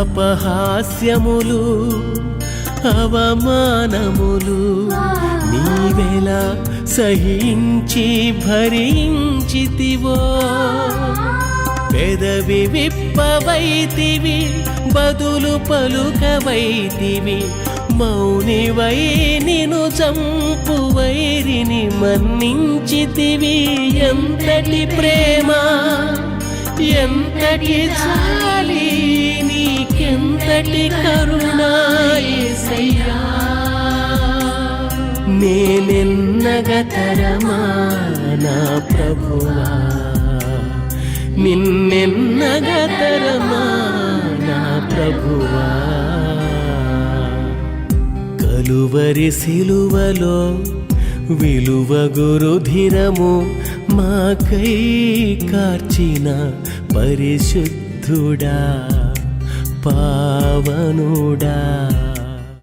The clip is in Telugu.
అపహాస్యములు అవమానములు నీవెలా సహించి భరించితివో. పెదవి విప్పవైతివి బదులు పలుకవైతివి మౌనివై నిను చంపు వైరిని మన్నించితివి. ఎంతటి ప్రేమ ఎంతటి చాలి అంతటి కరుణా నేనెన్నగతరమా నా ప్రభువా. నిన్నెన్నగతరమా నా ప్రభువా. కలువరి సిలువలో విలువ గురుధిరము మాకై కార్చిన పరిశుద్ధుడా. పావనుడా.